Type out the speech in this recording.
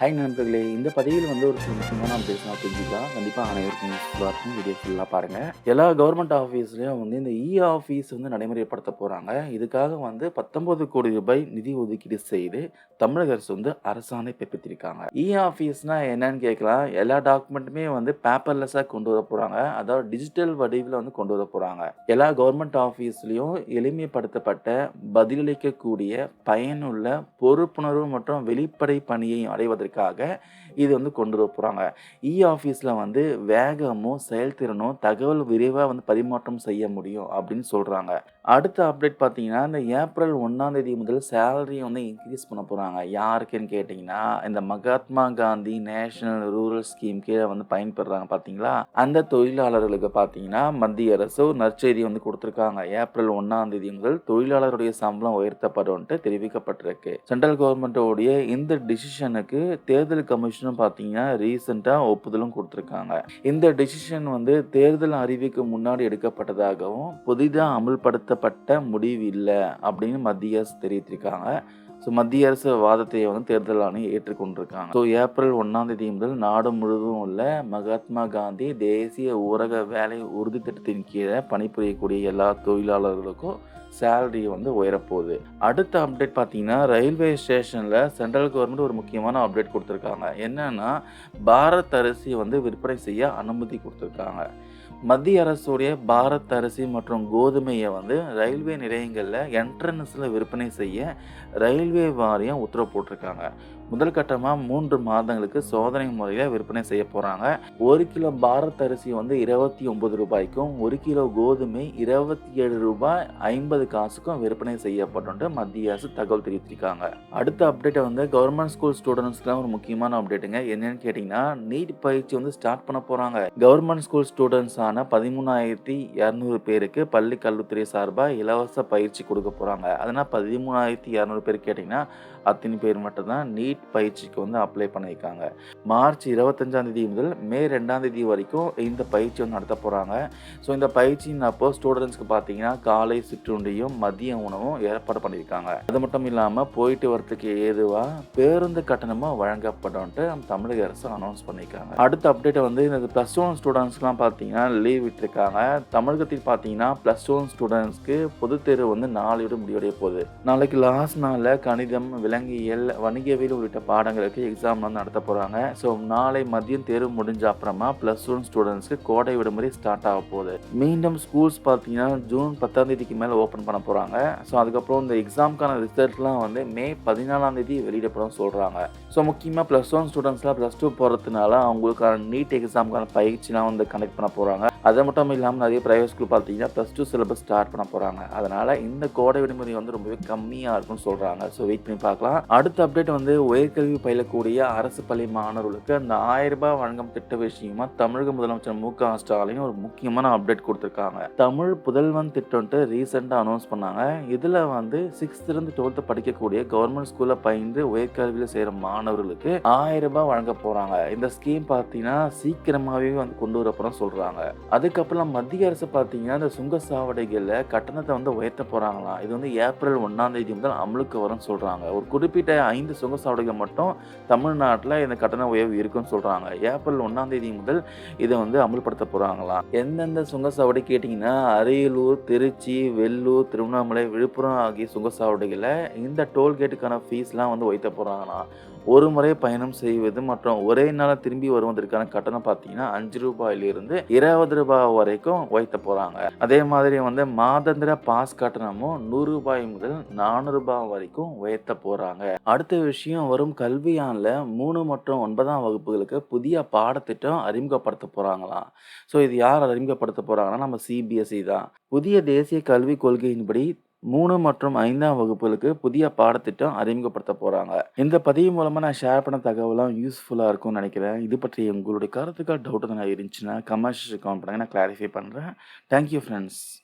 High நண்பர்களே இந்த பதிவில் வந்து ஒரு சில முக்கியமான அப்டேட்ஸ் நான் தெரிஞ்சுக்கலாம் கண்டிப்பாக அனைவருக்கும் யூஸ்ஃபுல்லாக இருக்கும் வீடியோ ஃபுல்லாக பாருங்கள் எல்லா கவர்மெண்ட் ஆஃபீஸ்லேயும் வந்து இந்த இ ஆஃபீஸ் வந்து நடைமுறைப்படுத்த போகிறாங்க இதுக்காக வந்து பத்தொம்பது கோடி ரூபாய் நிதி ஒதுக்கீடு செய்து தமிழக அரசு வந்து அரசாணை பிறப்பித்திருக்காங்க. இ ஆஃபீஸ்னால் என்னன்னு கேட்கலாம். எல்லா டாக்குமெண்ட்டுமே வந்து பேப்பர்லெஸ்ஸாக கொண்டு வர போகிறாங்க அதாவது டிஜிட்டல் வடிவில் வந்து கொண்டு வர போகிறாங்க எல்லா கவர்மெண்ட் ஆஃபீஸ்லேயும் எளிமைப்படுத்தப்பட்ட பதிலளிக்கக்கூடிய பயனுள்ள பொறுப்புணர்வு மற்றும் வெளிப்படை பணியை அடைவதற்கு அடைவதற்காக இது வந்து கொண்டு வர போகிறாங்க இ e ஆஃபீஸில் வந்து வேகமும் செயல்திறனும் தகவல் விரைவாக வந்து பரிமாற்றம் செய்ய முடியும் அப்படின்னு சொல்கிறாங்க அடுத்த அப்டேட் பார்த்தீங்கன்னா இந்த ஏப்ரல் ஒன்றாம் தேதி முதல் சேலரியை வந்து இன்க்ரீஸ் பண்ண போகிறாங்க யாருக்குன்னு கேட்டிங்கன்னா இந்த Mahatma Gandhi national rural scheme கீழே வந்து பயன்பெறுறாங்க பார்த்தீங்களா? அந்த தொழிலாளர்களுக்கு பார்த்தீங்கன்னா மத்திய அரசு ஒரு நற்செய்தி வந்து கொடுத்துருக்காங்க. ஏப்ரல் ஒன்றாம் தேதி முதல் தொழிலாளருடைய சம்பளம் உயர்த்தப்படும்ட்டு தெரிவிக்கப்பட்டிருக்கு. சென்ட்ரல் கவர்மெண்ட்டோடைய இந்த டிசிஷனுக்கு தேர்தல் கமிஷனும் பார்த்தீங்கன்னா ரீசெண்டாக ஒப்புதலும் கொடுத்துருக்காங்க. இந்த டிசிஷன் வந்து தேர்தல் அறிவிக்கு முன்னாடி எடுக்கப்பட்டதாகவும் புதிதாக அமல்படுத்த சம்மந்தப்பட்ட முடிவு இல்லை அப்படின்னு மத்திய அரசு தெரிவித்திருக்காங்க. ஸோ மத்திய அரசு வாதத்தை வந்து தேர்தல் ஆணையம் ஏற்றுக்கொண்டிருக்காங்க. ஸோ ஏப்ரல் ஒன்றாம் தேதி முதல் நாடு முழுவதும் உள்ள மகாத்மா காந்தி தேசிய ஊரக வேலை உறுதி திட்டத்தின் கீழே பணிபுரியக்கூடிய எல்லா தொழிலாளர்களுக்கும் சேலரி வந்து உயரப்போகுது. அடுத்த அப்டேட் பார்த்தீங்கன்னா ரயில்வே ஸ்டேஷனில் சென்ட்ரல் கவர்மெண்ட் ஒரு முக்கியமான அப்டேட் கொடுத்துருக்காங்க. என்னென்னா பாரத் அரிசி வந்து விற்பனை செய்ய அனுமதி கொடுத்துருக்காங்க. மத்திய அரசுடைய பாரத் அரிசி மற்றும் கோதுமையை வந்து ரயில்வே நிலையங்களில் என்ட்ரன்ஸில் விற்பனை செய்ய ரயில்வே வாரியம் உத்தரவு போட்டிருக்காங்க. முதல் கட்டமாக மூன்று மாதங்களுக்கு சோதனை முறையில் விற்பனை செய்ய போகிறாங்க ஒரு கிலோ பாரத் அரிசி வந்து இருபத்தி ஒன்பது ரூபாய்க்கும் ஒரு கிலோ கோதுமை இருபத்தி ஏழு ரூபாய் ஐம்பது காசுக்கும் விற்பனை செய்யப்பட்டு மத்திய அரசு தகவல் தெரிவித்திருக்காங்க. அடுத்த அப்டேட்டை வந்து கவர்மெண்ட் ஸ்கூல் ஸ்டூடெண்ட்ஸ்க்குலாம் ஒரு முக்கியமான அப்டேட்டுங்க என்னன்னு கேட்டிங்கன்னா நீட் பயிற்சி வந்து ஸ்டார்ட் பண்ண போகிறாங்க கவர்மெண்ட் ஸ்கூல் ஸ்டூடெண்ட்ஸான பதிமூணாயிரத்தி இரநூறு பேருக்கு பள்ளி கல்வித்துறை சார்பாக இலவச பயிற்சி கொடுக்க போகிறாங்க அதனால் பதிமூணாயிரத்தி இரநூறு பேர் கேட்டிங்கன்னா அத்தனை பேர் மட்டும்தான் நீட் பயிற்சிக்கு வந்து அப்ளை பண்ணியிருக்காங்க. மார்ச் இருபத்தஞ்சாம் தேதி முதல் மே ரெண்டாம் தேதி வரைக்கும் இந்த பயிற்சி வந்து நடத்த போகிறாங்க ஸோ இந்த பயிற்சியின் அப்போ ஸ்டூடெண்ட்ஸ்க்கு பார்த்தீங்கன்னா காலை சிற்றுண்டியும் மதிய உணவும் ஏற்பாடு பண்ணியிருக்காங்க. அது மட்டும் இல்லாமல் போயிட்டு வரத்துக்கு ஏதுவாக பேருந்து கட்டணமும் வழங்கப்படும்ட்டு தமிழக அரசு அனௌன்ஸ் பண்ணியிருக்காங்க. அடுத்த அப்டேட்டை வந்து இந்த ப்ளஸ் ஒன் ஸ்டூடெண்ட்ஸ்லாம் பார்த்தீங்கன்னா லீவ் விட்டுருக்காங்க. தமிழகத்தில் பார்த்தீங்கன்னா ப்ளஸ் ஒன் ஸ்டூடெண்ட்ஸ்க்கு பொதுத் தேர்வு வந்து நாளோடு முடிவடைய போகுது. நாளைக்கு லாஸ்ட் நாளில் கணிதம் விலங்கியல் வணிகவியல் உள்ளிட்ட பாடங்களுக்கு எக்ஸாம் வந்து நடத்த போகிறாங்க ஸோ நாளை மதியம் தேர்வு முடிஞ்ச அப்புறமா ப்ளஸ் ஒன் ஸ்டூடெண்ட்ஸ்க்கு கோடை விடுமுறை ஸ்டார்ட் ஆக போகுது. மீண்டும் ஸ்கூல்ஸ் பார்த்தீங்கன்னா ஜூன் பத்தாம் தேதிக்கு மேலே ஓப்பன் பண்ண போகிறாங்க ஸோ அதுக்கப்புறம் இந்த எக்ஸாமுக்கான ரிசல்ட்லாம் வந்து மே பதினாலாம் தேதி வெளியிடப்படும் சொல்கிறாங்க ஸோ முக்கியமாக ப்ளஸ் ஒன் ஸ்டூடெண்ட்ஸ்லாம் ப்ளஸ் டூ போகிறதுனால அவங்களுக்கான நீட் எக்ஸாமுக்கான பயிற்சிலாம் வந்து கனெக்ட் பண்ண போகிறாங்க அது மட்டும் இல்லாமல் நிறைய ப்ரைவேட் ஸ்கூல் பார்த்தீங்கன்னா ப்ளஸ் டூ சிலபஸ் ஸ்டார்ட் பண்ண போகிறாங்க அதனால் இந்த கோடை விடுமுறை வந்து ரொம்பவே கம்மியாக இருக்கும்னு சொல்கிறாங்க ஸோ வெயிட் பண்ணி பார்க்கலாம். அடுத்த அப்டேட் வந்து உயர்கல்வி பயிலக்கூடிய அரசு பள்ளி மாணவர்களுக்கு அந்த ஆயிரம் ரூபாய் வழங்கும் திட்ட விஷயமா தமிழக முதலமைச்சர் மு க ஸ்டாலின் ஒரு முக்கியமான அப்டேட் கொடுத்துருக்காங்க. தமிழ் புதல்வன் திட்டம்ட்டு ரீசெண்டாக அனௌன்ஸ் பண்ணாங்க. இதில் வந்து சிக்ஸ்த்லேருந்து டுவெல்த்து படிக்கக்கூடிய கவர்மெண்ட் ஸ்கூலில் பயின்று உயர்கல்வியில் செய்கிற மாணவர்களுக்கு ஆயிரம் ரூபாய் வழங்க போகிறாங்க இந்த ஸ்கீம் பார்த்தீங்கன்னா சீக்கிரமாகவே வந்து கொண்டு வரப்போகிறோம் சொல்கிறாங்க அதுக்கப்புறம் மத்திய அரசு பார்த்தீங்கன்னா இந்த சுங்க சாவடிகளில் கட்டணத்தை வந்து உயர்த்த போகிறாங்களாம் இது வந்து ஏப்ரல் ஒன்றாம் தேதி முதல் அமலுக்கு வரும்னு சொல்கிறாங்க ஒரு குறிப்பிட்ட ஐந்து சுங்க சாவடிகள் மட்டும் தமிழ்நாட்டில் இந்த கட்டண உயர்வு இருக்குன்னு சொல்கிறாங்க ஏப்ரல் ஒன்றாம் தேதி முதல் இதை வந்து அமல்படுத்த போகிறாங்களாம் எந்தெந்த சுங்கசாவடி கேட்டிங்கன்னா அரியலூர் திருச்சி வெள்ளூர் திருவண்ணாமலை விழுப்புரம் ஆகிய சுங்கசாவடிகளை இந்த டோல்கேட்டுக்கான ஃபீஸ்லாம் வந்து உயர்த்த போகிறாங்களாம் ஒரு முறை பயணம் செய்வது மற்றும் ஒரே நாளாக திரும்பி வருவதற்கான கட்டணம் பார்த்தீங்கன்னா அஞ்சு ரூபாயிலிருந்து இருபது ரூபாய் வரைக்கும் உயர்த்த போகிறாங்க அதே மாதிரி வந்து மாதந்திர பாஸ் கட்டணமும் நூறு ரூபாய் முதல் நானூறு ரூபாய் வரைக்கும் உயர்த்த போகிறாங்க அடுத்த விஷயம் வரும் கல்வியானில் மூணு மற்றும் ஒன்பதாம் வகுப்புகளுக்கு புதிய பாடத்திட்டம் அறிமுகப்படுத்த போகிறாங்களாம் ஸோ இது யார் அறிமுகப்படுத்த போகிறாங்கன்னா நம்ம சிபிஎஸ்சி தான். புதிய தேசிய கல்விக் கொள்கையின்படி மூணு மற்றும் ஐந்தாம் வகுப்புகளுக்கு புதிய பாடத்திட்டம் அறிமுகப்படுத்த போகிறாங்க இந்த பதிவு மூலமாக நான் ஷேர் பண்ண தகவலாம் யூஸ்ஃபுல்லாக இருக்கும்னு நினைக்கிறேன். இது பற்றி உங்களுடைய கருத்துக்காக டவுட் நான் இருந்துச்சுன்னா கமெண்ட்ஸ் கமெண்ட் பண்ணுங்க. நான் கிளாரிஃபை பண்ணுறேன் தேங்க்யூ ஃப்ரெண்ட்ஸ்